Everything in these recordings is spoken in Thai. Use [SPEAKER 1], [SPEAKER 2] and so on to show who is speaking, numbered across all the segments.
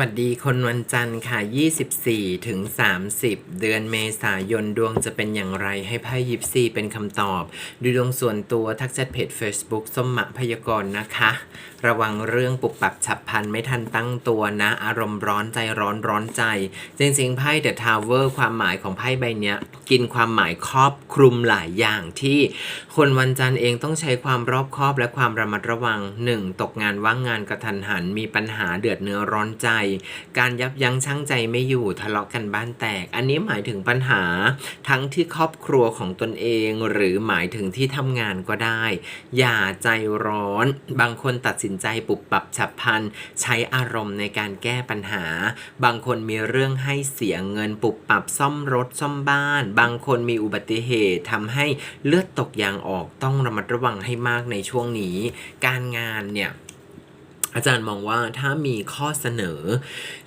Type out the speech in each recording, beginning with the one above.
[SPEAKER 1] วัสดีคนวันจันทร์ค่ะ 24 ถึง 30 เดือนเมษายนดวงจะเป็นอย่างไรให้ไพ่ยิปซีเป็นคำตอบ ดูดวงส่วนตัวทักแชทเพจ Facebook ส้มมะพยากรณ์นะคะ ระวังเรื่องปุบปับฉับพลันไม่ทันตั้งตัวนะ อารมณ์ร้อนใจร้อนร้อนใจ จริงๆ ไพ่ The Tower ความหมายของไพ่ใบเนี้ย กินความหมายครอบคลุมหลายอย่างที่ คนวันจันทร์เองต้องใช้ความรอบคอบและความระมัดระวัง 1. ตกงานว่างงานกระทันหันมีปัญหาเดือดเนื้อร้อนใจการยับยั้งชั่งใจไม่อยู่ทะเลาะกันบ้านแตก อันนี้หมายถึงปัญหาทั้งที่ครอบครัวของตนเอง หรือหมายถึงที่ทำงานก็ได้ อย่าใจร้อน บางคนตัดสินใจปุบปับฉับพลันใช้อารมณ์ในการแก้ปัญหา บางคนมีเรื่องให้เสียเงินปุบปับซ่อมรถซ่อมบ้าน บางคนมีอุบัติเหตุทำให้เลือดตกยางออกต้องระมัดระวังให้มากในช่วงนี้ การงานเนี่ย อาจารย์มองว่าถ้ามีข้อเสนอ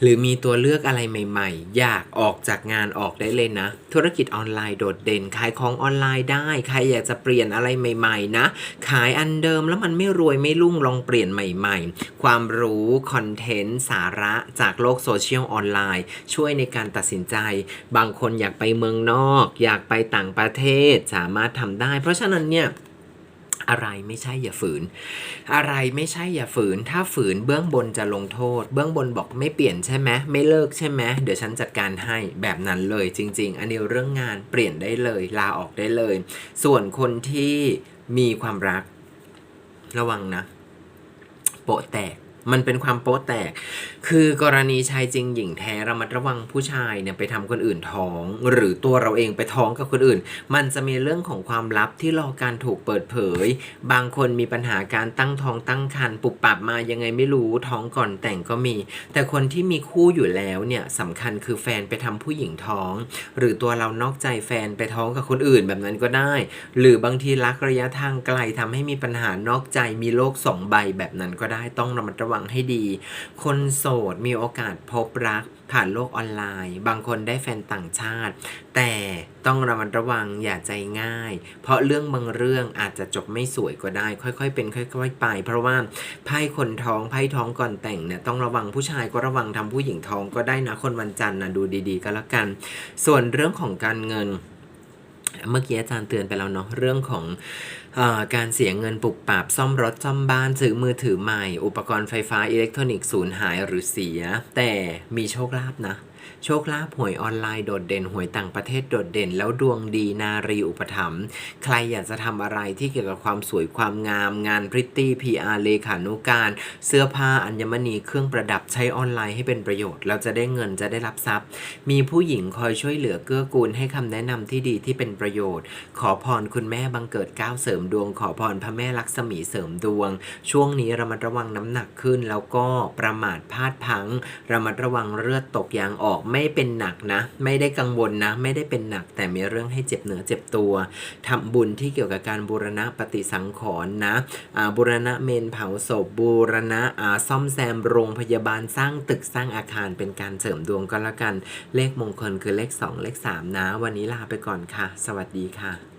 [SPEAKER 1] หรือมีตัวเลือกอะไรใหม่ ๆ อยากออกจากงานออกได้เลยนะ ธุรกิจออนไลน์โดดเด่นขายของออนไลน์ได้ ใครอยากจะเปลี่ยนอะไรใหม่ ๆ นะ ขายอันเดิมแล้วมันไม่รวยไม่รุ่งลองเปลี่ยนใหม่ ๆ ความรู้คอนเทนต์สาระจากโลกโซเชียลออนไลน์ ช่วยในการตัดสินใจ บางคนอยากไปเมืองนอก อยากไปต่างประเทศสามารถทำได้ เพราะฉะนั้นเนี่ย อะไรไม่ใช่อย่าฝืน อะไรไม่ใช่อย่าฝืน ถ้าฝืนเบื้องบนจะลงโทษ เบื้องบนบอกไม่เปลี่ยนใช่ไหมไม่เลิกใช่ไหมเดี๋ยวฉันจัดการให้แบบนั้นเลยจริง ๆ อันนี้เรื่องงานเปลี่ยนได้เลย ลาออกได้เลย ส่วนคนที่มีความรัก ระวังนะ โปะแตก มันเป็นความโป๊ะแตก คือกรณีชายจริงหญิงแท้ระมัดระวังผู้ชายเนี่ยไปทำคนอื่นท้อง หรือตัวเราเองไปท้องกับคนอื่น มันจะมีเรื่องของความลับที่รอการถูกเปิดเผย บางคนมีปัญหาการตั้งท้องตั้งครรภ์ปุบปับมายังไงไม่รู้ท้องก่อนแต่งก็มี แต่คนที่มีคู่อยู่แล้วเนี่ยสำคัญคือแฟนไปทำผู้หญิงท้อง หรือตัวเรานอกใจแฟนไปท้องกับคนอื่นแบบนั้นก็ได้ หรือบางทีรักระยะทางไกลทำให้มีปัญหานอกใจมีโรคสองใบแบบนั้นก็ได้ต้องระมัดระวังังให้ดี คนโสดมีโอกาสพบรักผ่านโลกออนไลน์ บางคนได้แฟนต่างชาติ แต่ต้องระมัดระวังอย่าใจง่าย เพราะเรื่องบางเรื่องอาจจะจบไม่สวยก็ได้ ค่อยๆ เป็นค่อยๆไป เพราะว่าไพ่คนท้องไพ่ท้องก่อนแต่งเนี่ยต้องระวังผู้ชายก็ระวังทำผู้หญิงท้องก็ได้นะคนวันจันทร์นะดูดีๆ ก็แล้วกัน ส่วนเรื่องของการเงิน เมื่อกี้อาจารย์เตือนไปแล้วเนาะเรื่องของอการเสียเงินปลุกปรับซ่อมรถซ่อมบ้านซื้อมือถือใหม่ อุปกรณ์ไฟฟ้าอิเล็กทรอนิกส์สูญหายหรือเสีย แต่มีโชคลาภนะ โชคลาภหวยออนไลน์โดดเด่นหวยต่างประเทศโดดเด่น แล้วดวงดีนารีอุปถัมภ์ใครอยากจะทำอะไรที่เกี่ยวกับความสวยความงาม งานพริตตี้พีอาร์เลขานุการ เสื้อผ้าอัญมณีเครื่องประดับใช้ออนไลน์ให้เป็นประโยชน์แล้วจะได้เงินจะได้รับทรัพย์ มีผู้หญิงคอยช่วยเหลือเกื้อกูลให้คำแนะนำที่ดีที่เป็นประโยชน์ ขอพรคุณแม่บังเกิดก้าวเสริมดวง ขอพรพระแม่ลักษมีเสริมดวง ช่วงนี้ระมัดระวังน้ำหนักขึ้น แล้วก็ประมาทพลาดพลังระมัดระวังเลือดตกยางออกบอกไม่เป็นหนักนะ ไม่ได้กังวลนะ ไม่ได้เป็นหนักแต่มีเรื่องให้เจ็บเนื้อเจ็บตัวทำบุญที่เกี่ยวกับการบูรณะปฏิสังขรณ์นะบูรณะเมนเผาศพบูรณะอ่าซ่อมแซมโรงพยาบาลสร้างตึกสร้างอาคารเป็นการเสริมดวงก็แล้วกัน เลขมงคลคือเลข 2 เลข 3 นะ วันนี้ลาไปก่อนค่ะ สวัสดีค่ะ